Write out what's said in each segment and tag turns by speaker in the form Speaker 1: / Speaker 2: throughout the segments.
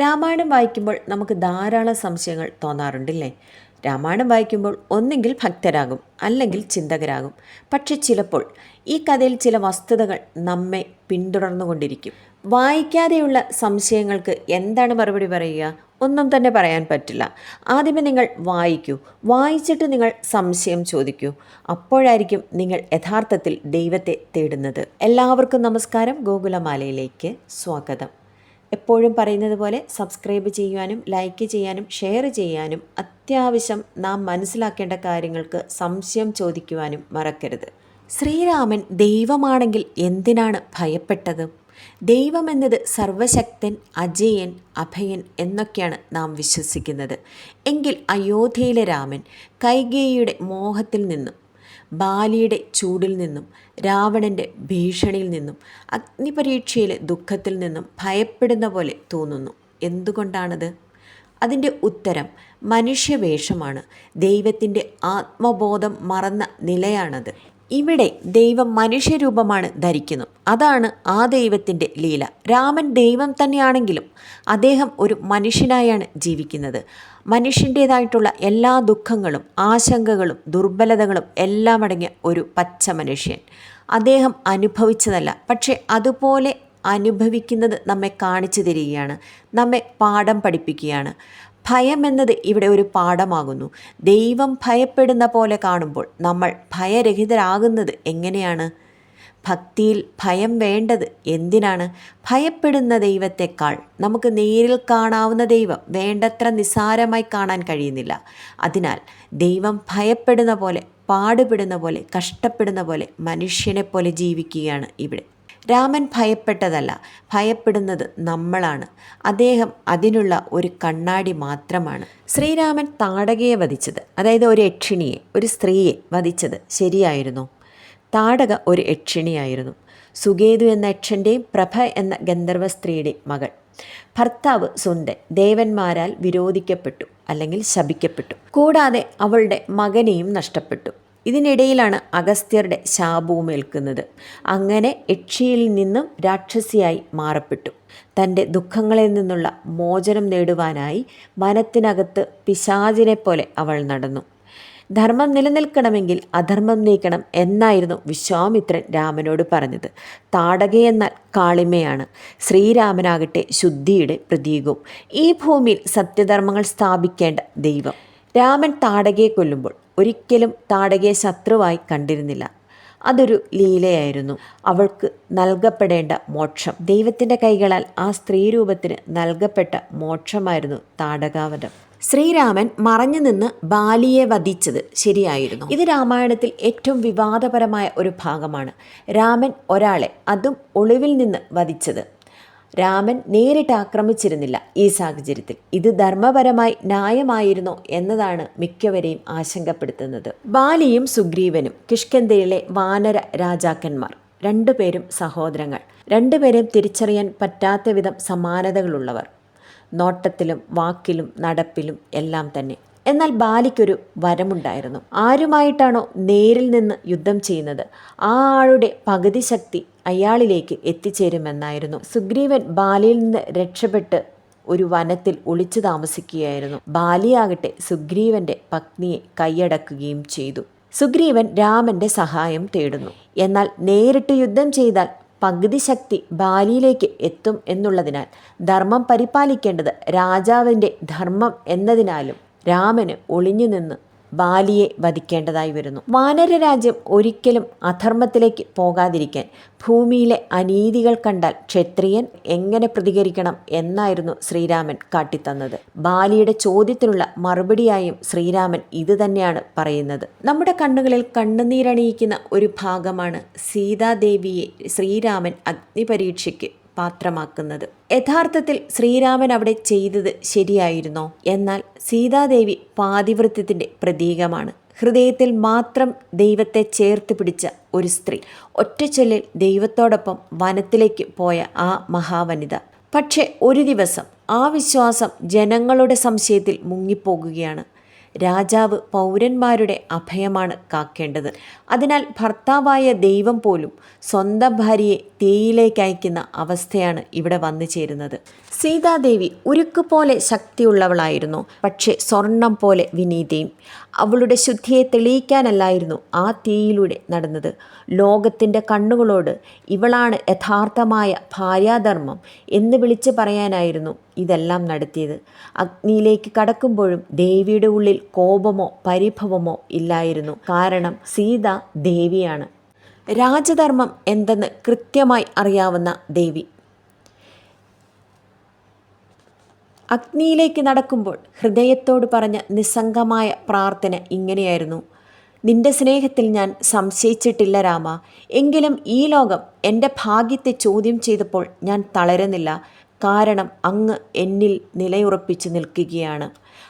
Speaker 1: രാമായണം വായിക്കുമ്പോൾ നമുക്ക് ധാരാളം സംശയങ്ങൾ തോന്നാറുണ്ടല്ലേ? രാമായണം വായിക്കുമ്പോൾ ഒന്നെങ്കിൽ ഭക്തരാകും അല്ലെങ്കിൽ ചിന്തകരാകും. പക്ഷെ ചിലപ്പോൾ ഈ കഥയിൽ ചില വസ്തുതകൾ നമ്മെ പിന്തുടർന്നുകൊണ്ടിരിക്കും. വായിക്കാതെയുള്ള സംശയങ്ങൾക്ക് എന്താണ് മറുപടി പറയുക? ഒന്നും തന്നെ പറയാൻ പറ്റില്ല. ആദ്യമേ നിങ്ങൾ വായിക്കൂ. വായിച്ചിട്ട് നിങ്ങൾ സംശയം ചോദിക്കൂ. അപ്പോഴായിരിക്കും നിങ്ങൾ യഥാർത്ഥത്തിൽ ദൈവത്തെ തേടുന്നത്. എല്ലാവർക്കും നമസ്കാരം. ഗോകുലമാലയിലേക്ക് സ്വാഗതം. എപ്പോഴും പറയുന്നത് പോലെ സബ്സ്ക്രൈബ് ചെയ്യുവാനും ലൈക്ക് ചെയ്യാനും ഷെയർ ചെയ്യാനും അത്യാവശ്യം നാം മനസ്സിലാക്കേണ്ട കാര്യങ്ങൾക്ക് സംശയം ചോദിക്കുവാനും മറക്കരുത്. ശ്രീരാമൻ ദൈവമാണെങ്കിൽ എന്തിനാണ് ഭയപ്പെട്ടത്? ദൈവമെന്നത് സർവശക്തൻ അജയൻ അഭയൻ എന്നൊക്കെയാണ് നാം വിശ്വസിക്കുന്നത്. എങ്കിൽ അയോധ്യയിലെ രാമൻ കൈകേയിയുടെ മോഹത്തിൽ നിന്നും ബാലിയുടെ ചൂടിൽ നിന്നും രാവണന്റെ ഭീഷണിയിൽ നിന്നും അഗ്നിപരീക്ഷയിലെ ദുഃഖത്തിൽ നിന്നും ഭയപ്പെടുന്ന പോലെ തോന്നുന്നു. എന്തുകൊണ്ടാണത്? അതിന്റെ ഉത്തരം മനുഷ്യവേഷമാണ്. ദൈവത്തിന്റെ ആത്മബോധം മറന്ന നിലയാണത്. ഇവിടെ ദൈവം മനുഷ്യരൂപമാണ് ധരിക്കുന്നു. അതാണ് ആ ദൈവത്തിന്റെ ലീല. രാമൻ ദൈവം തന്നെയാണെങ്കിലും അദ്ദേഹം ഒരു മനുഷ്യനായാണ് ജീവിക്കുന്നത്. മനുഷ്യന്റേതായിട്ടുള്ള എല്ലാ ദുഃഖങ്ങളും ആശങ്കകളും ദുർബലതകളും എല്ലാം അടങ്ങിയ ഒരു പച്ച മനുഷ്യൻ. അദ്ദേഹം അനുഭവിച്ചതല്ല പക്ഷേ അതുപോലെ അനുഭവിക്കുന്നത് നമ്മെ കാണിച്ചു തരികയാണ് നമ്മെ പാഠം പഠിപ്പിക്കുകയാണ്. ഭയം എന്നത് ഇവിടെ ഒരു പാഠമാകുന്നു. ദൈവം ഭയപ്പെടുന്ന പോലെ കാണുമ്പോൾ നമ്മൾ ഭയരഹിതരാകുന്നത് എങ്ങനെയാണ്? ഭക്തിയിൽ ഭയം വേണ്ടത് എന്തിനാണ്? ഭയപ്പെടുന്ന ദൈവത്തെക്കാൾ നമുക്ക് നേരിൽ കാണാവുന്ന ദൈവം വേണ്ടത്ര നിസ്സാരമായി കാണാൻ കഴിയുന്നില്ല. അതിനാൽ ദൈവം ഭയപ്പെടുന്ന പോലെ പാടുപെടുന്ന പോലെ കഷ്ടപ്പെടുന്ന പോലെ മനുഷ്യനെ പോലെ ജീവിക്കുകയാണ് ഇവിടെ. രാമൻ ഭയപ്പെട്ടതല്ല. ഭയപ്പെടുന്നത് നമ്മളാണ്. അദ്ദേഹം അതിനുള്ള ഒരു കണ്ണാടി മാത്രമാണ്. ശ്രീരാമൻ താടകയെ വധിച്ചത്. അതായത് ഒരു യക്ഷിണിയെ ഒരു സ്ത്രീയെ വധിച്ചത് ശരിയായിരുന്നു. താടക ഒരു യക്ഷിണിയായിരുന്നു. സുഗേതു എന്ന യക്ഷന്റെയും പ്രഭ എന്ന ഗന്ധർവ സ്ത്രീയുടെ മകൾ. ഭർത്താവ് സുന്ദൻ ദേവന്മാരാൽ വിരോധിക്കപ്പെട്ടു അല്ലെങ്കിൽ ശപിക്കപ്പെട്ടു. കൂടാതെ അവളുടെ മകനെയും നഷ്ടപ്പെട്ടു. ഇതിനിടയിലാണ് അഗസ്ത്യരുടെ ശാപവും ഏൽക്കുന്നത്. അങ്ങനെ യക്ഷിയിൽ നിന്നും രാക്ഷസിയായി മാറപ്പെട്ടു. തന്റെ ദുഃഖങ്ങളിൽ നിന്നുള്ള മോചനം നേടുവാനായി വനത്തിനകത്ത് പിശാചിനെ പോലെ അവൾ നടന്നു. ധർമ്മം നിലനിൽക്കണമെങ്കിൽ അധർമ്മം നീക്കണം എന്നായിരുന്നു വിശ്വാമിത്രൻ രാമനോട് പറഞ്ഞത്. താടകയെന്നാൽ കാളിമയാണ്. ശ്രീരാമനാകട്ടെ ശുദ്ധിയുടെ പ്രതീകവും. ഈ ഭൂമിയിൽ സത്യധർമ്മങ്ങൾ സ്ഥാപിക്കേണ്ട ദൈവം. രാമൻ താടകയെ കൊല്ലുമ്പോൾ ഒരിക്കലും താടകയെ ശത്രുവായി കണ്ടിരുന്നില്ല. അതൊരു ലീലയായിരുന്നു. അവൾക്ക് നൽകപ്പെടേണ്ട മോക്ഷം. ദൈവത്തിന്റെ കൈകളാൽ ആ സ്ത്രീ സ്ത്രീരൂപത്തിന് നൽകപ്പെട്ട മോക്ഷമായിരുന്നു താടകാവധം. ശ്രീരാമൻ മറഞ്ഞു നിന്ന് ബാലിയെ വധിച്ചത് ശരിയായിരുന്നു. ഇത് രാമായണത്തിൽ ഏറ്റവും വിവാദപരമായ ഒരു ഭാഗമാണ്. രാമൻ ഒരാളെ അതും ഒളിവിൽ നിന്ന് വധിച്ചത്. രാമൻ നേരിട്ട് ആക്രമിച്ചിരുന്നില്ല ഈ സാഹചര്യത്തിൽ. ഇത് ധർമ്മപരമായി ന്യായമായിരുന്നോ എന്നതാണ് മിക്കവരെയും ആശങ്കപ്പെടുത്തുന്നത്. ബാലിയും സുഗ്രീവനും കിഷ്കന്ധയിലെ വാനര രാജാക്കന്മാർ രണ്ടുപേരും സഹോദരങ്ങൾ രണ്ടുപേരെയും തിരിച്ചറിയാൻ പറ്റാത്ത വിധം സമാനതകളുള്ളവർ. നോട്ടത്തിലും വാക്കിലും നടപ്പിലും എല്ലാം തന്നെ. എന്നാൽ ബാലിക്കൊരു വരമുണ്ടായിരുന്നു. ആരുമായിട്ടാണോ നേരിൽ നിന്ന് യുദ്ധം ചെയ്യുന്നത്? ആ ആളുടെ പകുതി ശക്തി അയാളിലേക്ക് എത്തിച്ചേരുമെന്നായിരുന്നു. സുഗ്രീവൻ ബാലിയിൽ നിന്ന് രക്ഷപ്പെട്ട് ഒരു വനത്തിൽ ഒളിച്ചു താമസിക്കുകയായിരുന്നു. ബാലിയാകട്ടെ സുഗ്രീവന്റെ പത്നിയെ കൈയടക്കുകയും ചെയ്തു. സുഗ്രീവൻ രാമന്റെ സഹായം തേടുന്നു. എന്നാൽ നേരിട്ട് യുദ്ധം ചെയ്താൽ പകുതി ശക്തി ബാലിയിലേക്ക് എത്തും എന്നുള്ളതിനാൽ ധർമ്മം പരിപാലിക്കേണ്ടത് രാജാവിന്റെ ധർമ്മം എന്നതിനാലും രാമന് ഒളിഞ്ഞു നിന്ന് ബാലിയെ വധിക്കേണ്ടതായി വരുന്നു. വാനരരാജ്യം ഒരിക്കലും അധർമ്മത്തിലേക്ക് പോകാതിരിക്കാൻ ഭൂമിയിലെ അനീതികൾ കണ്ടാൽ ക്ഷത്രിയൻ എങ്ങനെ പ്രതികരിക്കണം എന്നായിരുന്നു ശ്രീരാമൻ കാട്ടിത്തന്നത്. ബാലിയുടെ ചോദ്യത്തിനുള്ള മറുപടിയായും ശ്രീരാമൻ ഇത് തന്നെയാണ് പറയുന്നത്. നമ്മുടെ കണ്ണുകളിൽ കണ്ണുനീരണിയിക്കുന്ന ഒരു ഭാഗമാണ് സീതാദേവിയെ ശ്രീരാമൻ അഗ്നിപരീക്ഷയ്ക്ക് പാത്രമാക്കുന്നത്. യഥാർത്ഥത്തിൽ ശ്രീരാമൻ അവിടെ ചെയ്തത് ശരിയായിരുന്നോ? എന്നാൽ സീതാദേവി പാതിവൃത്യത്തിന്റെ പ്രതീകമാണ്. ഹൃദയത്തിൽ മാത്രം ദൈവത്തെ ചേർത്ത് പിടിച്ച ഒരു സ്ത്രീ ഒറ്റച്ചൊല്ലിൽ ദൈവത്തോടൊപ്പം വനത്തിലേക്ക് പോയ ആ മഹാവനിത. പക്ഷേ ഒരു ദിവസം ആ വിശ്വാസം ജനങ്ങളുടെ സംശയത്തിൽ മുങ്ങിപ്പോകുകയാണ്. രാജാവ് പൗരന്മാരുടെ അഭയമാണ് കാക്കേണ്ടത്. അതിനാൽ ഭർത്താവായ ദൈവം പോലും സ്വന്തം ഭാര്യയെ തീയിലേക്ക് അയക്കുന്ന അവസ്ഥയാണ് ഇവിടെ വന്നു ചേരുന്നത്. സീതാദേവി ഉരുക്കുപോലെ ശക്തിയുള്ളവളായിരുന്നു. പക്ഷേ സ്വർണം പോലെ വിനീതയും അവളുടെ ശുദ്ധിയെ തെളിയിക്കാനല്ലായിരുന്നു ആ തീയിലൂടെ നടന്നത്. ലോകത്തിന്റെ കണ്ണുകളോട് ഇവളാണ് യഥാർത്ഥമായ ഭാര്യാധർമ്മം എന്ന് വിളിച്ചു പറയാനായിരുന്നു ഇതെല്ലാം നടത്തിയത്. അഗ്നിയിലേക്ക് കടക്കുമ്പോഴും ദേവിയുടെ ഉള്ളിൽ കോപമോ പരിഭവമോ ഇല്ലായിരുന്നു. കാരണം സീത ദേവിയാണ്. രാജധർമ്മം എന്തെന്ന് കൃത്യമായി അറിയാവുന്ന ദേവി. അഗ്നിയിലേക്ക് നടക്കുമ്പോൾ ഹൃദയത്തോട് പറഞ്ഞ നിസ്സംഗമായ പ്രാർത്ഥന ഇങ്ങനെയായിരുന്നു. നിന്റെ സ്നേഹത്തിൽ ഞാൻ സംശയിച്ചിട്ടില്ല രാമ. എങ്കിലും ഈ ലോകം എന്റെ ഭാഗ്യത്തെ ചോദ്യം ചെയ്തപ്പോൾ ഞാൻ തളരുന്നില്ല. കാരണം അങ്ങ് എന്നിൽ നിലയുറപ്പിച്ചു നിൽക്കുകയാണ്.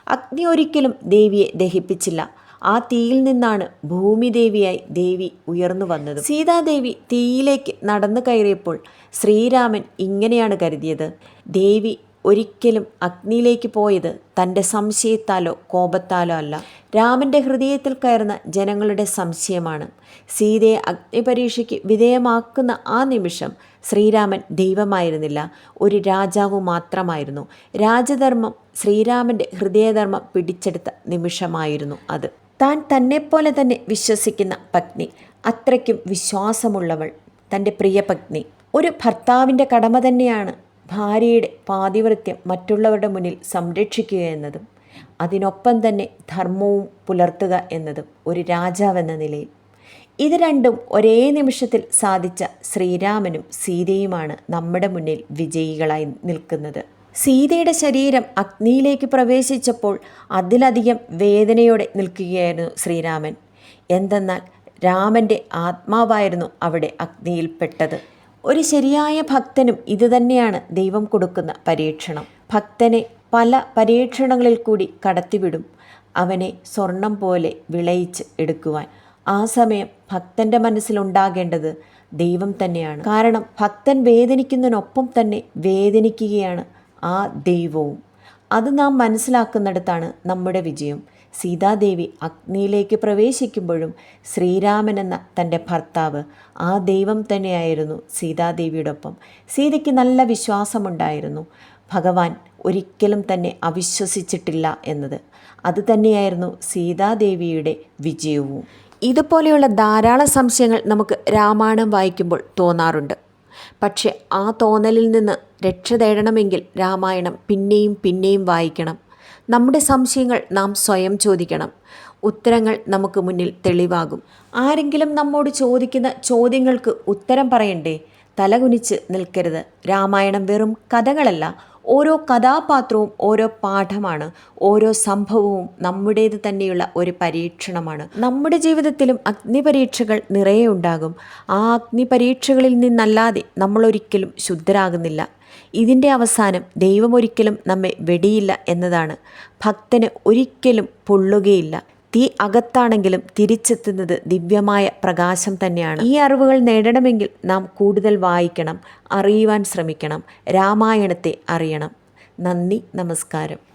Speaker 1: അഗ്നി ഒരിക്കലും ദേവിയെ ദഹിപ്പിച്ചില്ല. ആ തീയിൽ നിന്നാണ് ഭൂമിദേവിയായി ദേവി ഉയർന്നു വന്നത്. സീതാദേവി തീയിലേക്ക് നടന്നു കയറിയപ്പോൾ ശ്രീരാമൻ ഇങ്ങനെയാണ് കരുതിയത്. ദേവി ഒരിക്കലും അഗ്നിയിലേക്ക് പോയത് തന്റെ സംശയത്താലോ കോപത്താലോ അല്ല. രാമന്റെ ഹൃദയത്തിൽ കയറുന്ന ജനങ്ങളുടെ സംശയമാണ്. സീതയെ അഗ്നിപരീക്ഷയ്ക്ക് വിധേയമാക്കുന്ന ആ നിമിഷം ശ്രീരാമൻ ദൈവമായിരുന്നില്ല. ഒരു രാജാവ് മാത്രമായിരുന്നു. രാജധർമ്മം ശ്രീരാമന്റെ ഹൃദയധർമ്മം പിടിച്ചെടുത്ത നിമിഷമായിരുന്നു അത്. താൻ തന്നെപ്പോലെ തന്നെ വിശ്വസിക്കുന്ന പത്നി. അത്രയ്ക്കും വിശ്വാസമുള്ളവൾ തന്റെ പ്രിയ പത്നി. ഒരു ഭർത്താവിന്റെ കടമ തന്നെയാണ് ഭാര്യയുടെ പാതിവൃത്യം മറ്റുള്ളവരുടെ മുന്നിൽ സംരക്ഷിക്കുക എന്നതും അതിനൊപ്പം തന്നെ ധർമ്മവും പുലർത്തുക എന്നതും ഒരു രാജാവെന്ന നിലയിൽ. ഇത് രണ്ടും ഒരേ നിമിഷത്തിൽ സാധിച്ച ശ്രീരാമനും സീതയുമാണ് നമ്മുടെ മുന്നിൽ വിജയികളായി നിൽക്കുന്നത്. സീതയുടെ ശരീരം അഗ്നിയിലേക്ക് പ്രവേശിച്ചപ്പോൾ അതിലധികം വേദനയോടെ നിൽക്കുകയായിരുന്നു ശ്രീരാമൻ. എന്തെന്നാൽ രാമന്റെ ആത്മാവായിരുന്നു അവിടെ അഗ്നിയിൽപ്പെട്ടത് ഒരു ശരിയായ ഭക്തനും ഇതുതന്നെയാണ് ദൈവം കൊടുക്കുന്ന പരീക്ഷണം. ഭക്തനെ പല പരീക്ഷണങ്ങളിൽ കൂടി കടത്തിവിടും. അവനെ സ്വർണം പോലെ വിളയിച്ച് എടുക്കുവാൻ. ആ സമയം ഭക്തന്റെ മനസ്സിലുണ്ടാകേണ്ടത് ദൈവം തന്നെയാണ്. കാരണം ഭക്തൻ വേദനിക്കുന്നതിനൊപ്പം തന്നെ വേദനിക്കുകയാണ് ആ ദൈവവും. അത് നാം മനസ്സിലാക്കുന്നിടത്താണ് നമ്മുടെ വിജയം. സീതാദേവി അഗ്നിയിലേക്ക് പ്രവേശിക്കുമ്പോഴും ശ്രീരാമൻ എന്ന തന്റെ ഭർത്താവ് ആ ദൈവം തന്നെയായിരുന്നു സീതാദേവിയോടൊപ്പം. സീതയ്ക്ക് നല്ല വിശ്വാസമുണ്ടായിരുന്നു. ഭഗവാൻ ഒരിക്കലും തന്നെ അവിശ്വസിച്ചിട്ടില്ല എന്നത്. അതുതന്നെയായിരുന്നു സീതാദേവിയുടെ വിജയവും. ഇതുപോലെയുള്ള ധാരാളം സംശയങ്ങൾ നമുക്ക് രാമായണം വായിക്കുമ്പോൾ തോന്നാറുണ്ട്. പക്ഷേ ആ തോന്നലിൽ നിന്ന് രക്ഷ തേടണമെങ്കിൽ രാമായണം പിന്നെയും പിന്നെയും വായിക്കണം. നമ്മുടെ സംശയങ്ങൾ നാം സ്വയം ചോദിക്കണം. ഉത്തരങ്ങൾ നമുക്ക് മുന്നിൽ തെളിവാകും. ആരെങ്കിലും നമ്മോട് ചോദിക്കുന്ന ചോദ്യങ്ങൾക്ക് ഉത്തരം പറയണ്ടേ? തലകുനിച്ച് നിൽക്കരുത്. രാമായണം വെറും കഥകളല്ല. ഓരോ കഥാപാത്രവും ഓരോ പാഠമാണ്. ഓരോ സംഭവവും നമ്മുടേത് തന്നെയുള്ള ഒരു പരീക്ഷണമാണ്. നമ്മുടെ ജീവിതത്തിലും അഗ്നിപരീക്ഷകൾ നിറയെ ഉണ്ടാകും. ആ അഗ്നിപരീക്ഷകളിൽ നിന്നല്ലാതെ നമ്മളൊരിക്കലും ശുദ്ധരാകുന്നില്ല. ഇതിന്റെ അവസാനം ദൈവമൊരിക്കലും നമ്മെ വെടിയില്ല എന്നതാണ്. ഭക്തന് ഒരിക്കലും പൊള്ളുകയില്ല. തീ അകത്താണെങ്കിലും തിരിച്ചെത്തുന്നത് ദിവ്യമായ പ്രകാശം തന്നെയാണ്. ഈ അറിവുകൾ നേടണമെങ്കിൽ നാം കൂടുതൽ വായിക്കണം അറിയുവാൻ ശ്രമിക്കണം രാമായണത്തെ അറിയണം. നന്ദി നമസ്കാരം.